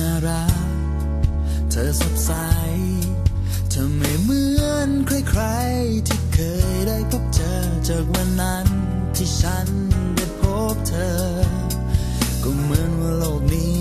น่ารัก เธอสดใส เธอไม่เหมือนใครๆ ที่เคยได้พบเจอจากวันนั้นที่ฉันได้พบเธอ ก็เหมือนว่าโลกนี้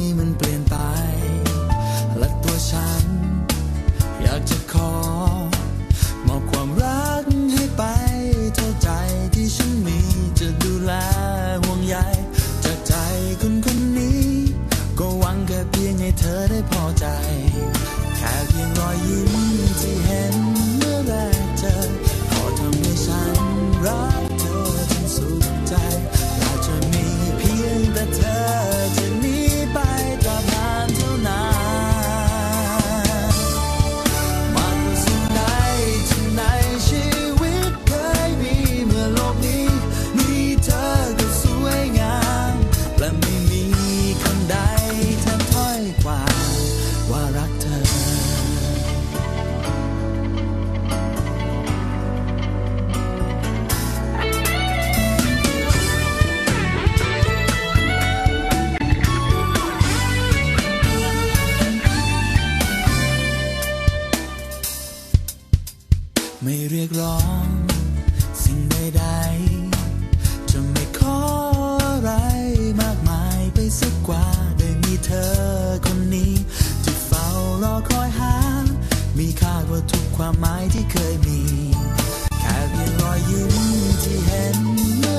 ว่ารักเธอ ไม่เรียกร้อง สิ่งใดๆจะไม่ขอ มีค่ากว่าทุกความหมายที่เคยมี แค่เพียงรอยยิ้มที่เห็นเมื่อ